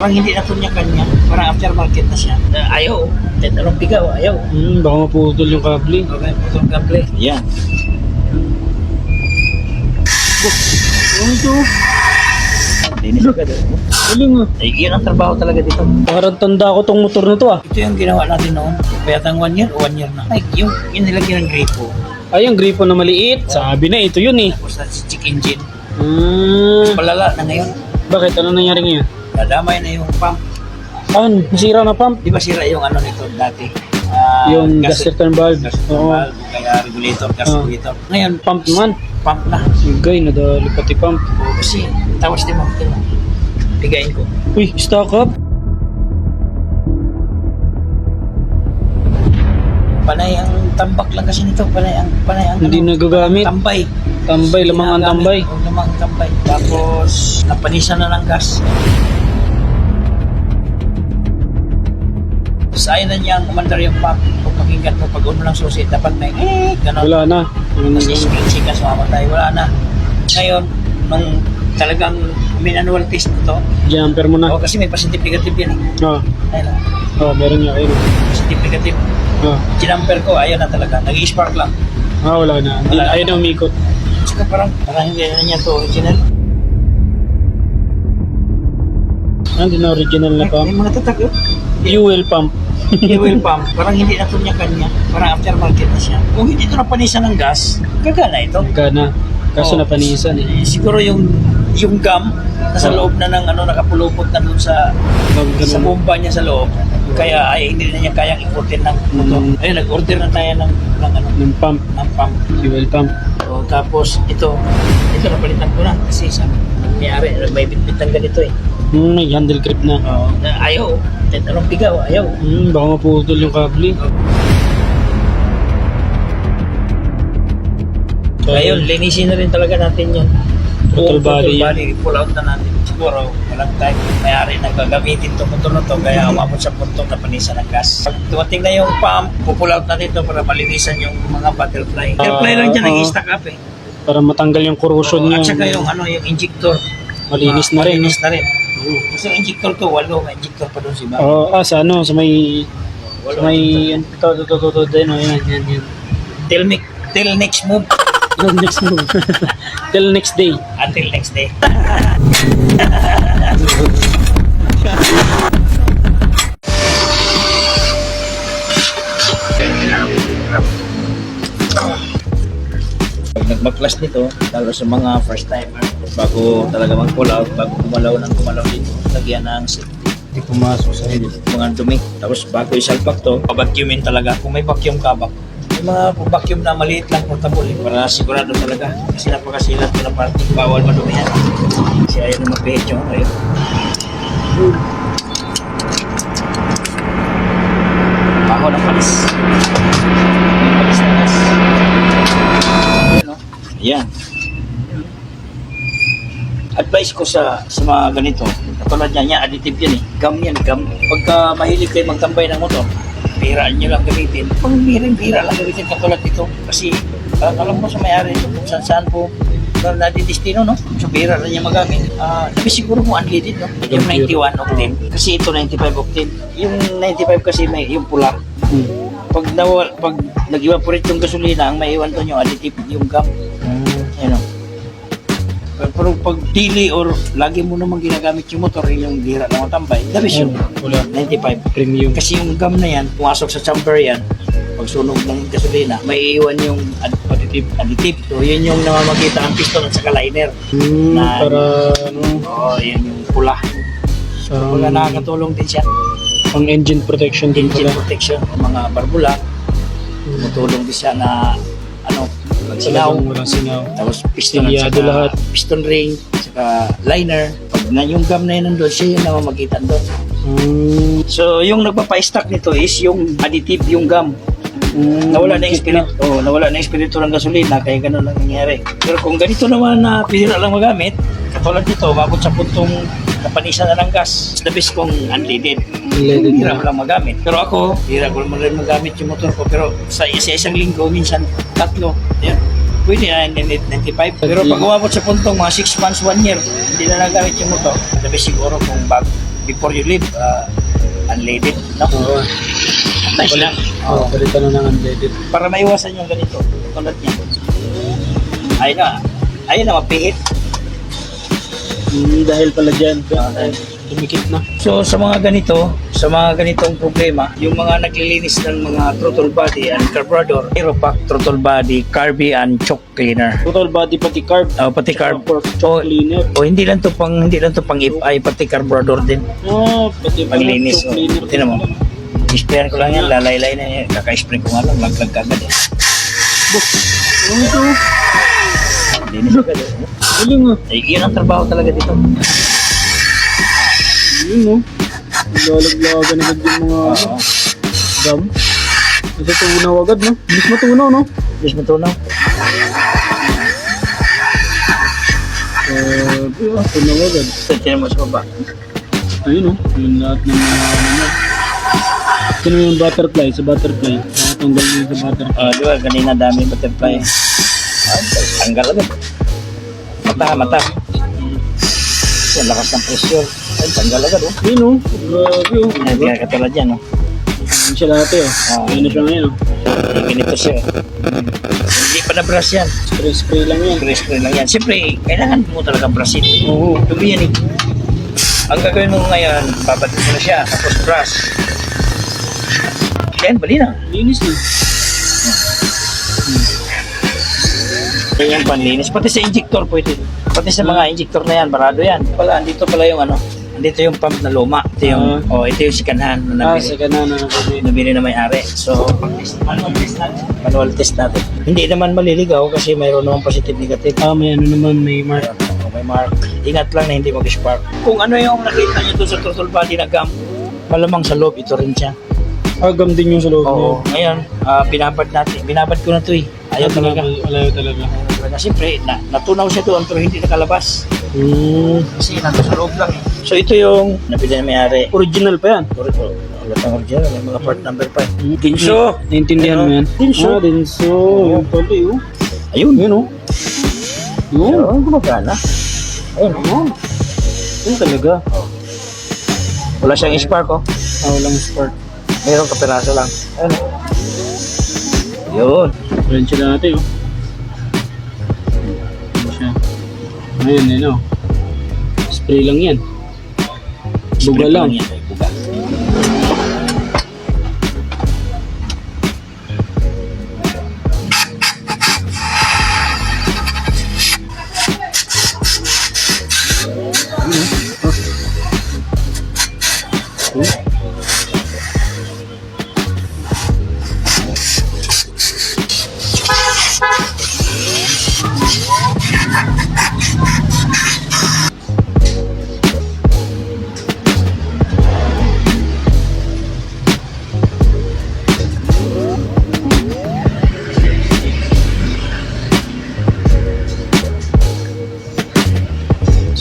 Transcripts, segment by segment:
Parang hindi na niya kanya. Parang aftermarket na siya. Uh, ayaw. Kahit anong bigaw, ayaw. Hmm, baka maputol yung kable. Okay, putong kable. Yan. Ano to? Linis agad. Galing ah. Ay, yun ang trabaho talaga dito. Parang tanda ko tong motor na to ah. Ito yung ginawa natin noon. Kaya one year one year na. Ay, yung, yung nilagyan ng gripo. Ay, ang gripo na maliit. Sabi na, ito yun eh. Tapos na si check engine. Hmm. Palala na ngayon. Bakit? Ano nangyari ngayon? Nadamay na yung pump. Ah, nasira na pump. Di ba sira yung ano nito dati? Ah, yung gas return valve. gas Oo. valve, kaya regulator, gas Oo. regulator. Ngayon, Pump naman. pump na. Sigay, nadali pati pump. O, kasi, tawas din mo. Ito. Bigayin ko. Uy, stock up. Panay ang tambak lang kasi nito. Panay ang, panay ang Hindi ano, nagagamit. tambay. Tambay, lamang ang tambay. O, lamang ang tambay. Tapos, napanisan na ng gas. Tapos ayaw na niyang umandar yung pump. Kung pakinggan mo, pag uno ng susi, dapat may eh, gano'n. Wala na. Tapos na- ising ka sumamatay, wala na. Ngayon, nung talagang minanual test nito, Jumper mo na. o kasi may positive negative yan eh. Ah, Ayun na, oh, meron niya. Ayun. positive negative. Ah, Ginamper ko, ayaw na talaga. Nag-spark lang. ah wala na. Wala. ayaw na umikot. Saka parang, parang hindi na niya to original. Ah, Hindi na original na pump. may mga tatak yun. Fuel pump. Fuel pump, parang hindi na to niya kanya. Parang aftermarket na siya. Kung hindi ito napanisan ng gas, gagana ito. Gana. Kaso Oo. napanisan eh. Eh, siguro yung yung gum nasa Oo. loob na ng ano nakapulupot na doon sa sa bomba niya sa loob. Kaya ay hindi na niya kayang importin ng motor. Mm. Ayun, nag-order na tayo ng, ng, ano, Ng pump. ng pump. Fuel pump. So, tapos ito, ito napalitan ko na kasi sa mayari, may bitbitan ganito eh. Hmm, may handle grip na. Oo. Na, ayaw, kahit anong bigaw, ayaw. Hmm, baka maputol yung kable. Ngayon, linisin na rin talaga natin yun. Total Buong body yan. body, pull out na natin. Siguro, walang time. Mayari na gagamitin itong motor na to, kaya umabot sa puntong na panisan ng gas. Pag dumating na yung pump, pupull out natin ito para malinisan yung mga butterfly. Butterfly lang dyan, oo. nag-stack up eh. Para matanggal yung corrosion Oo, niya. At saka yung, ano, yung injector. Malinis na Ah, rin. Malinis na rin. Kasi yung injector ko, walo. May injector pa doon si Bob. Oo, ah, sa ano, sa may... Sa Walo. may... Ito, ito, ito, ito, ito, yan, yan, yan, yan. Till, me- till next move. Till next move. Till next day. Until next day. Pag nagbaklas nito, lalo sa mga first timer, bago talaga mag-pull out, bago kumalaw ng kumalaw dito, lagyan ng safety. Hindi pumasok sa head. mga dumi. Tapos bago isalpak to, pabacuumin talaga. Kung may vacuum ka ba, may mga vacuum na maliit lang portable eh, para sigurado talaga. Kasi napakasilat ko na party, bawal madumihan. Kasi ayaw na mapihit yung yun. Baho ng palis. Palis na gas. Ayan o. Ayan. Advice ko sa sa mga ganito, katulad niya, yan, additive yan eh. Gum yan, gum. Pagka mahilig kayo magtambay ng motor, biraan nyo lang gamitin. Pag birin, bira lang gamitin katulad dito. Kasi uh, alam mo sa may-ari, kung saan saan po na nadidistino, no? So, bira lang niya magamit. Ah, sabi siguro mo unleaded, no? Yung 91 octane. Kasi ito 95 octane. Yung 95 kasi may yung pula. Hmm. Pag nawal, pag nag-evaporate yung gasolina, ang maiwan doon yung additive, yung gum. Pero, pag daily or lagi mo naman ginagamit yung motor, yung bira lang ang tambay, the best yun. Wala. 95. Premium. Kasi yung gum na yan, pumasok sa chamber yan, pag sunog ng gasolina, may iwan yung ad- additive. additive. So, yun yung namamagitan ng piston at saka liner. Hmm, Na- para ano, Oo, yun yung pula. sa Mga nakakatulong din siya. pang engine protection din Engine pala. protection, mga barbula, tumutulong din siya na ano. Talagang walang sinaw. Tapos piston at saka lahat. piston ring, saka liner. Pag na yung gum na yun nandun, siya yung namamagitan doon. Hmm. So, yung nagpapa-stack nito is yung additive, yung gum. Hmm. Nawala na yung espiritu. Oh, nawala na yung espiritu ng gasolina, kaya ganun lang nangyari. Pero kung ganito naman na pihira lang magamit, katulad nito, mabot sa puntong napanisan na ng gas. The best kung unleaded. Unleaded Hira na. mo lang magamit. Pero ako, hira ko naman rin magamit yung motor ko. Pero sa, sa isang linggo, minsan tatlo. Yan. Pwede na 95. Pero pag umabot sa puntong mga 6 months, 1 year, hindi na nagamit yung motor. Best siguro kung bago, before you leave, uh, unleaded, no? Oo. Nice lang. Oo, balik ka na ng unleaded. Para maiwasan yung ganito, tulad niya. Ayun na, ayun na, mapihit. Hmm, dahil pala dyan. Ah, dahil- Tumikit na. So sa mga ganito, sa mga ganitong problema, yung mga naglilinis ng mga throttle body and carburetor, Aeropack throttle body, carby and choke cleaner. Total body pati carb. Oh, pati carb. For Oh, cleaner. oh, hindi lang to pang hindi lang to pang FI pati carburetor din. Oh, pati Paglinis. choke Oh. mo. Isprayan ko lang yan, lalaylay na yan. Kaka-spray ko nga lang, laglag kagad eh. Ano ito? Linis agad eh. Galing ah. Eh, yun ang trabaho talaga dito. Yun no. Lalaglagan agad yung mga ano, gum. Natutunaw agad no. Bilis matunaw no. Bilis mo tunaw. Uh, ah, tunaw agad. So, tinan mo sa baba. Ayun no. Yung lahat ng mga ano. Sino yung butterfly? Sa butterfly. Nakatanggal mo sa butterfly. Ah, di ba, kanina dami butterfly. Ah, tanggal agad. Mata, mata. Ang lakas ng pressure. Ay, tanggal agad oh. Ayun no. Grabe oh. Yan, kaya katulad yan oh. Ayun siya lahat eh. Ah. Ayun na siya ngayon oh. Eh, ganito siya. Hindi pa na-brush yan. Spray spray lang yan. Spray-spray lang yan. Siyempre, kailangan mo talaga brushin. Oo. Dumi yan eh. Ang gagawin mo ngayon, babalik mo na siya, tapos brush. Yan, bali na. Linis na. Yan yung panlinis. Pati sa injector pwede. Pati sa mga injector na yan, barado yan. Pala, andito pala yung ano, andito yung pump na luma. Ito yung, oh, ito yung sikanhan na Ah, nabili. sa kanan na nabili. nabili na may-ari. So, manual test natin. Manual test natin. Hindi naman maliligaw kasi mayroon naman positive negative. Ah, may ano naman, may mark. Oh, may mark. Ingat lang na hindi mag-spark. Kung ano yung nakita nyo doon sa throttle body na gum, malamang sa loob, ito rin siya. Ah, gum din yung sa loob Oo. Ngayon, ah, binabad natin. Binabad ko na to eh. Ayaw talaga. Ayaw talaga. Talaga. Siyempre, na, natunaw siya doon pero hindi nakalabas. Hmm. Kasi nandun sa loob lang eh. So ito yung nabili na may-ari. Original pa yan. Correct po. Ulat original. May mga part number pa eh. Hmm. Dinso. Naintindihan mo yan? Dinso. Ah, dinso. Yung eh, oh. Ayun. Yun, oh. Yun. Oo, gumagana. Ayun. Oh. Yun talaga. Wala siyang spark oh. Ah, walang spark. Mayroong kapiraso lang. Ayun. Yun. Wrench natin, oh. Ayun, yun, oh. Spray lang yan. Buga Spray pa lang. yan. Buga.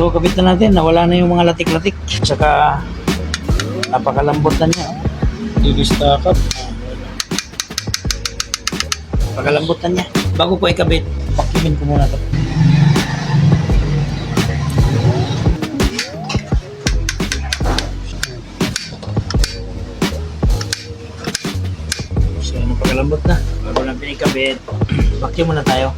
So, kabit na natin. Nawala na yung mga latik-latik. Tsaka, napakalambot na niya. I-stack up. Napakalambot na niya. Bago ko ikabit, pakimin ko muna to. So, napakalambot na. Bago natin ikabit, vacuum muna tayo.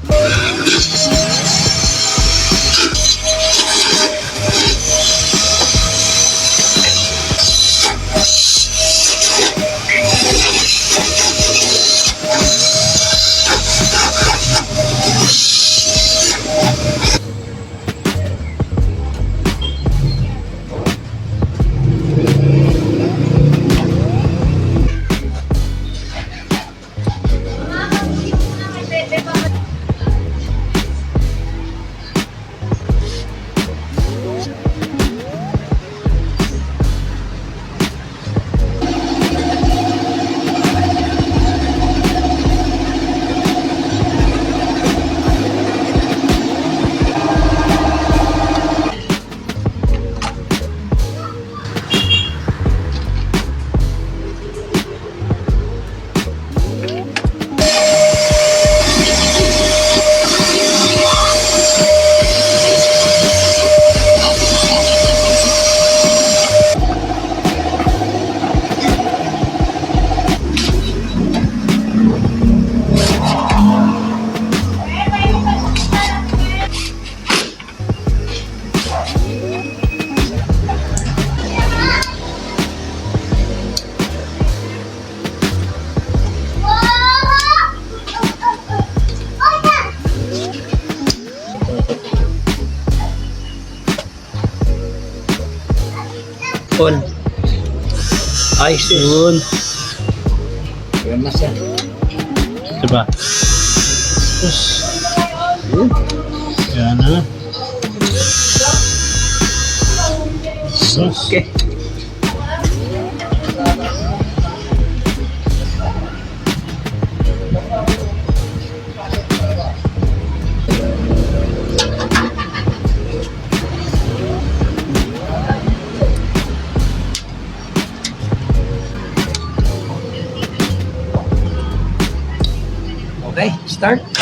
On. Ayos yun. Yun. Yan na siya. Diba? Sus. Yan na. Sus. Okay. Start.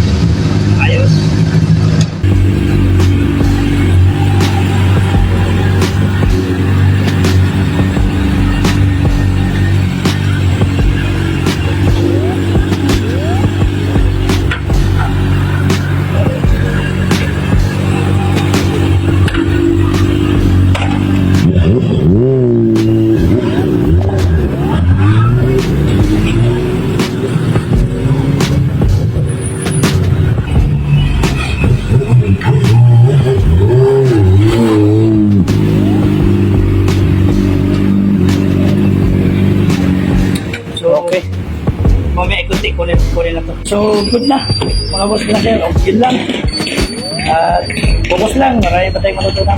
Ikuti, kunin, kunin na to. So, good na. Mga boss na sir, oh, yun lang. At, focus lang. Marami pa tayong matutunan.